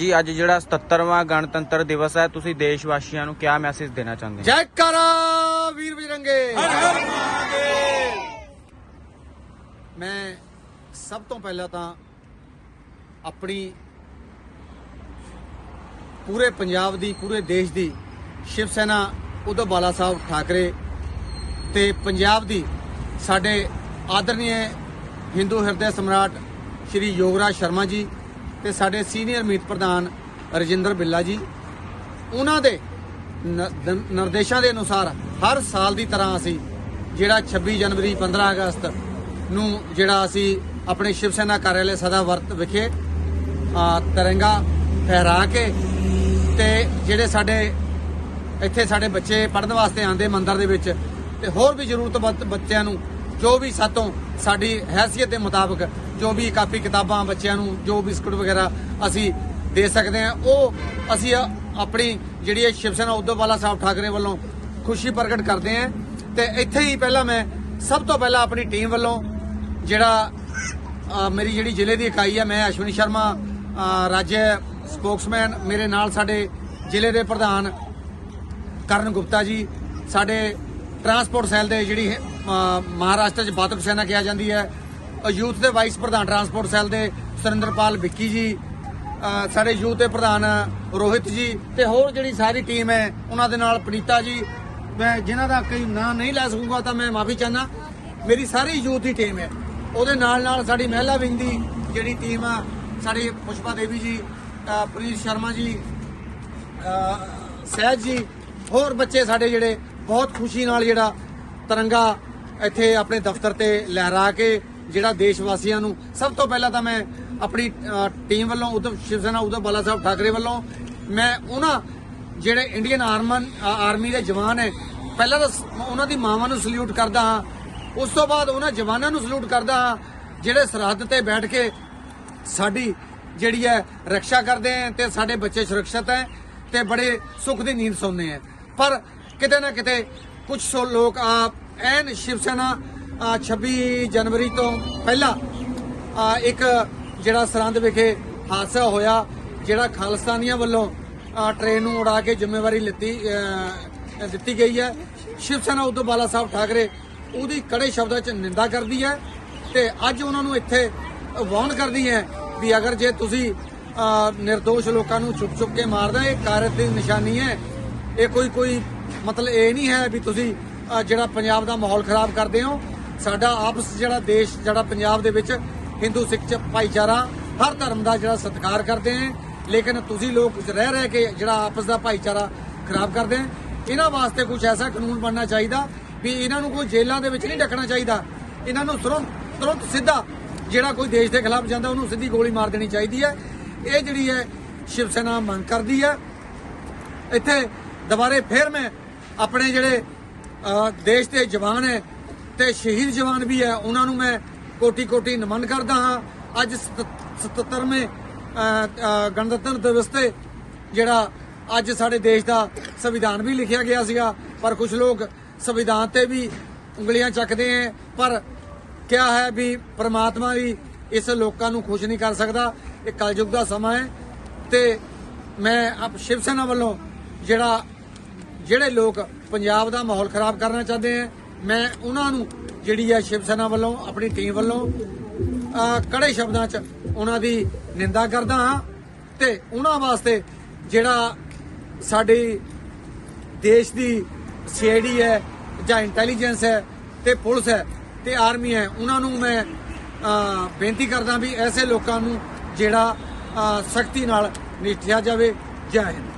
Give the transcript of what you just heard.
ਜੀ ਅੱਜ ਜਿਹੜਾ 77ਵਾਂ ਗਣਤੰਤਰ ਦਿਵਸ ਹੈ ਤੁਸੀਂ ਦੇਸ਼ ਵਾਸੀਆਂ ਨੂੰ ਕਿਆ ਮੈਸੇਜ ਦੇਣਾ ਚਾਹੁੰਦੇ ਹੋ? ਜੈ ਕਰਾ ਵੀਰ ਬਜਰੰਗੇ। ਮੈਂ ਸਭ ਤੋਂ ਪਹਿਲਾਂ ਤਾਂ ਆਪਣੀ ਪੂਰੇ ਪੰਜਾਬ ਦੀ ਪੂਰੇ ਦੇਸ਼ ਦੀ ਸ਼ਿਵ ਸੈਨਾ ਉਦੋਂ ਬਾਲਾ ਸਾਹਿਬ ਠਾਕਰੇ ਤੇ ਪੰਜਾਬ ਦੀ ਸਾਡੇ ਆਦਰਨੀय ਹਿੰਦੂ ਹਿਰਦੇ ਸਮਰਾਟ ਸ਼੍ਰੀ ਯੋਗਰਾਜ ਸ਼ਰਮਾ ਜੀ ਤੇ ਸਾਡੇ ਸੀਨੀਅਰ ਮੀਤ ਪ੍ਰਧਾਨ ਰਜਿੰਦਰ ਬਿੱਲਾ ਜੀ, ਉਹਨਾਂ ਦੇ ਨ- ਨਿਰਦੇਸ਼ਾਂ ਦੇ ਅਨੁਸਾਰ ਹਰ ਸਾਲ ਦੀ ਤਰ੍ਹਾਂ ਅਸੀਂ ਜਿਹੜਾ 26 ਜਨਵਰੀ 15 ਅਗਸਤ ਨੂੰ ਜਿਹੜਾ ਅਸੀਂ ਆਪਣੇ ਸ਼ਿਵ ਸੈਨਾ ਕਾਰਿਆਲੇ ਸਦਾ ਵਰਤ ਵਿਖੇ ਤਿਰੰਗਾ ਫਹਿਰਾ ਕੇ ਤੇ ਜਿਹੜੇ ਸਾਡੇ, ਇੱਥੇ ਸਾਡੇ ਬੱਚੇ ਪੜ੍ਹਨ ਵਾਸਤੇ ਆਉਂਦੇ ਮੰਦਰ ਦੇ ਵਿੱਚ ਤੇ ਹੋਰ ਵੀ ਜ਼ਰੂਰਤਮੰਦ ਬੱਚਿਆਂ ਨੂੰ ਜੋ ਵੀ ਸਾਤੋਂ ਸਾਡੀ ਹੈਸੀਅਤ ਦੇ ਮੁਤਾਬਕ ਜੋ ਵੀ ਕਾਪੀ ਕਿਤਾਬਾਂ ਬੱਚਿਆਂ ਨੂੰ, ਜੋ ਬਿਸਕੁਟ ਵਗੈਰਾ ਅਸੀਂ ਦੇ ਸਕਦੇ ਹਾਂ, ਉਹ ਅਸੀਂ ਆਪਣੀ ਜਿਹੜੀ ਇਹ ਸ਼ਿਵ ਸੈਨਾ ਉਦੋਵਾਲਾ ਸਾਹਿਬ ਠਾਕਰੇ ਵੱਲੋਂ ਖੁਸ਼ੀ ਪ੍ਰਗਟ ਕਰਦੇ ਹਾਂ। ਤੇ ਇੱਥੇ ਹੀ ਪਹਿਲਾਂ ਮੈਂ ਸਭ ਤੋਂ ਪਹਿਲਾਂ ਆਪਣੀ ਟੀਮ ਵੱਲੋਂ ਜਿਹੜਾ ਮੇਰੀ ਜਿਹੜੀ ਜ਼ਿਲ੍ਹੇ ਦੀ ਇਕਾਈ ਹੈ, ਮੈਂ ਅਸ਼ਵਨੀ ਸ਼ਰਮਾ ਰਾਜ ਸਪੋਕਸਮੈਨ, ਮੇਰੇ ਨਾਲ ਸਾਡੇ ਜ਼ਿਲ੍ਹੇ ਦੇ ਪ੍ਰਧਾਨ ਕਰਨ ਗੁਪਤਾ ਜੀ, ਸਾਡੇ ਟਰਾਂਸਪੋਰਟ ਸੈੱਲ ਦੇ ਜਿਹੜੀ ਮਹਾਰਾਸ਼ਟਰ ਚ ਬਾਤਕ ਸੈਨਾ ਕਿਹਾ ਜਾਂਦੀ ਹੈ ਯੂਥ ਦੇ ਵਾਈਸ ਪ੍ਰਧਾਨ ਟਰਾਂਸਪੋਰਟ ਸੈੱਲ ਦੇ ਸੁਰਿੰਦਰਪਾਲ ਵਿੱਕੀ ਜੀ ਸਾਡੇ ਯੂਥ ਦੇ ਪ੍ਰਧਾਨ ਰੋਹਿਤ ਜੀ ਤੇ ਹੋਰ ਜਿਹੜੀ ਸਾਰੀ ਟੀਮ ਹੈ, ਉਹਨਾਂ ਦੇ ਨਾਲ ਪਨੀਤਾ ਜੀ। ਮੈਂ ਜਿਨ੍ਹਾਂ ਦਾ ਕਈ ਨਾਂ ਨਹੀਂ ਲੈ ਸਕੂੰਗਾ ਤਾਂ ਮੈਂ ਮਾਫੀ ਚਾਹਨਾ ਮੇਰੀ ਸਾਰੀ ਯੂਥ ਦੀ ਟੀਮ ਹੈ। ਉਹਦੇ ਨਾਲ ਨਾਲ ਸਾਡੀ ਮਹਿਲਾ ਵਿੰਗ ਦੀ ਜਿਹੜੀ ਟੀਮ ਆ, ਸਾਡੀ ਪੁਸ਼ਪਾ ਦੇਵੀ ਜੀ ਪ੍ਰੀਤ ਸ਼ਰਮਾ ਜੀ ਸਹਿਜ ਜੀ, ਹੋਰ ਬੱਚੇ ਸਾਡੇ ਜਿਹੜੇ ਬਹੁਤ ਖੁਸ਼ੀ ਨਾਲ ਜਿਹੜਾ ਤਿਰੰਗਾ ਇੱਥੇ ਆਪਣੇ ਦਫ਼ਤਰ ਤੇ ਲਹਿਰਾ ਕੇ ਜਿਹੜਾ ਦੇਸ਼ ਵਾਸੀਆਂ ਨੂੰ ਸਭ ਤੋਂ ਪਹਿਲਾਂ ਤਾਂ ਮੈਂ ਆਪਣੀ ਟੀਮ ਵੱਲੋਂ ਉਧਮ ਸ਼ਿਵ ਸੈਨਾ, ਉਧਮ ਬਾਲਾ ਸਾਹਿਬ ਠਾਕਰੇ ਵੱਲੋਂ ਮੈਂ ਉਹਨਾਂ ਜਿਹੜੇ ਇੰਡੀਅਨ ਆਰਮਨ ਆਰਮੀ ਦੇ ਜਵਾਨ ਹੈ, ਪਹਿਲਾਂ ਤਾਂ ਉਹਨਾਂ ਦੀ ਮਾਵਾਂ ਨੂੰ ਸਲੂਟ ਕਰਦਾ ਹਾਂ। ਉਸ ਤੋਂ ਬਾਅਦ ਉਹਨਾਂ ਜਵਾਨਾਂ ਨੂੰ ਸਲੂਟ ਕਰਦਾ ਹਾਂ, ਜਿਹੜੇ ਸਰਹੱਦ ਤੇ ਬੈਠ ਕੇ ਸਾਡੀ ਜਿਹੜੀ ਹੈ ਰੱਖਿਆ ਕਰਦੇ ਹੈ ਤੇ ਸਾਡੇ ਬੱਚੇ ਸੁਰੱਖਿਅਤ ਹੈ ਤੇ ਬੜੇ ਸੁੱਖ ਦੀ ਨੀਂਦ ਸੌਂਦੇ ਹੈ। ਪਰ ਕਿਤੇ ਨਾ ਕਿਤੇ ਕੁਝ ਸੋ ਲੋਕ ਆ ਐਨ ਸ਼ਿਵ ਸੈਨਾ 26 ਜਨਵਰੀ ਤੋਂ ਪਹਿਲਾਂ ਇੱਕ ਜਿਹੜਾ ਸਰਹੰਦ ਵਿਖੇ ਹਾਦਸਾ ਹੋਇਆ ਜਿਹੜਾ ਖਾਲਸਤਾਨੀਆਂ ਵੱਲੋਂ ਅ, ਟ੍ਰੇਨ ਨੂੰ ਉਡਾ ਕੇ ਜ਼ਿੰਮੇਵਾਰੀ ਲਿੱਤੀ ਦਿੱਤੀ ਗਈ ਹੈ। ਸ਼ਿਵ ਸੈਨਾ ਉਦੋਂ ਬਾਲਾ ਸਾਹਿਬ ਠਾਕਰੇ ਉਹਦੀ ਕੜੇ ਸ਼ਬਦਾਂ 'ਚ ਨਿੰਦਾ ਕਰਦੀ ਹੈ ਤੇ ਅੱਜ ਉਹਨਾਂ ਨੂੰ ਇੱਥੇ ਵਾਰਨ ਕਰਦੀ ਹੈ ਵੀ ਅਗਰ ਜੇ ਤੁਸੀਂ ਨਿਰਦੋਸ਼ ਲੋਕਾਂ ਨੂੰ ਛੁਪ ਛੁਪ ਕੇ ਮਾਰਦਾ ਇਹ ਕਾਰਤ ਦੀ ਨਿਸ਼ਾਨੀ ਹੈ। ਇਹ ਕੋਈ ਕੋਈ ਮਤਲਬ ਇਹ ਨਹੀਂ ਹੈ ਵੀ ਤੁਸੀਂ ਜਿਹੜਾ ਪੰਜਾਬ ਦਾ ਮਾਹੌਲ ਖਰਾਬ ਕਰਦੇ ਹੋ। ਸਾਡਾ ਆਪਸ ਜਿਹੜਾ ਦੇਸ਼, ਜਿਹੜਾ ਪੰਜਾਬ ਦੇ ਵਿੱਚ ਹਿੰਦੂ, ਸਿੱਖ ਭਾਈਚਾਰਾ ਹਰ ਧਰਮ ਦਾ ਜਿਹੜਾ ਸਤਿਕਾਰ ਕਰਦੇ ਹੈ ਲੇਕਿਨ ਤੁਸੀਂ ਲੋਕ ਰਹਿ ਰਹਿ ਕੇ ਜਿਹੜਾ ਆਪਸ ਦਾ ਭਾਈਚਾਰਾ ਖਰਾਬ ਕਰਦੇ ਹੈ ਇਹਨਾਂ ਵਾਸਤੇ ਕੁਝ ਐਸਾ ਕਾਨੂੰਨ ਬਣਨਾ ਚਾਹੀਦਾ ਵੀ ਇਹਨਾਂ ਨੂੰ ਕੋਈ ਜੇਲ੍ਹਾਂ ਦੇ ਵਿੱਚ ਨਹੀਂ ਰੱਖਣਾ ਚਾਹੀਦਾ। ਇਹਨਾਂ ਨੂੰ ਤੁਰੰਤ ਤੁਰੰਤ ਸਿੱਧਾ ਜਿਹੜਾ ਕੋਈ ਦੇਸ਼ ਦੇ ਖਿਲਾਫ ਜਾਂਦਾ, ਉਹਨੂੰ ਸਿੱਧੀ ਗੋਲੀ ਮਾਰ ਦੇਣੀ ਚਾਹੀਦੀ ਹੈ। ਇਹ ਜਿਹੜੀ ਹੈ ਸ਼ਿਵ ਸੈਨਾ ਮੰਗ ਕਰਦੀ ਹੈ। ਇੱਥੇ ਦੁਬਾਰੇ ਫੇਰ ਮੈਂ ਆਪਣੇ ਜਿਹੜੇ ਦੇਸ਼ ਦੇ ਜਵਾਨ ਹੈ ਤੇ ਸ਼ਹੀਦ ਜਵਾਨ ਵੀ ਹੈ, ਉਹਨਾਂ ਨੂੰ ਮੈਂ ਕੋਟੀ ਕੋਟੀ ਨਮਨ ਕਰਦਾ ਹਾਂ। ਅੱਜ 77ਵੇਂ ਗਣਤੰਤਰ ਦਿਵਸ ਤੇ ਜਿਹੜਾ ਅੱਜ ਸਾਡੇ ਦੇਸ਼ ਦਾ ਸੰਵਿਧਾਨ ਵੀ ਲਿਖਿਆ ਗਿਆ ਸੀਗਾ, ਪਰ ਕੁਝ ਲੋਕ ਸੰਵਿਧਾਨ ਤੇ ਵੀ ਉਂਗਲੀਆਂ ਚੱਕਦੇ ਹੈ ਪਰ ਕਿਹਾ ਹੈ ਵੀ ਪ੍ਰਮਾਤਮਾ ਵੀ ਇਸ ਲੋਕਾਂ ਨੂੰ ਖੁਸ਼ ਨਹੀਂ ਕਰ ਸਕਦਾ। ਇਹ ਕਲਯੁਗ ਦਾ ਸਮਾਂ ਹੈ ਤੇ ਮੈਂ ਆਪ ਸ਼ਿਵ ਸੈਨਾ ਵੱਲੋਂ ਜਿਹੜਾ, ਜਿਹੜੇ ਲੋਕ ਪੰਜਾਬ ਦਾ ਮਾਹੌਲ ਖਰਾਬ ਕਰਨਾ ਚਾਹੁੰਦੇ ਆ ਮੈਂ ਉਹਨਾਂ ਨੂੰ ਜਿਹੜੀ ਹੈ ਸ਼ਿਵ ਸੈਨਾ ਵੱਲੋਂ, ਆਪਣੀ ਟੀਮ ਵੱਲੋਂ ਕੜੇ ਸ਼ਬਦਾਂ 'ਚ ਉਹਨਾਂ ਦੀ ਨਿੰਦਾ ਕਰਦਾ ਹਾਂ ਤੇ ਉਹਨਾਂ ਵਾਸਤੇ ਜਿਹੜਾ ਸਾਡੀ ਦੇਸ਼ ਦੀ ਸੀਆਈਡੀ ਹੈ ਜਾਂ ਇੰਟੈਲੀਜੈਂਸ ਹੈ ਤੇ ਪੁਲਿਸ ਹੈ ਤੇ ਆਰਮੀ ਹੈ, ਉਹਨਾਂ ਨੂੰ ਮੈਂ ਬੇਨਤੀ ਕਰਦਾ ਵੀ ਐਸੇ ਲੋਕਾਂ ਨੂੰ ਜਿਹੜਾ ਸਖਤੀ ਨਾਲ ਨਿਠਿਆ ਜਾਵੇ। ਜੈ ਹਿੰਦ।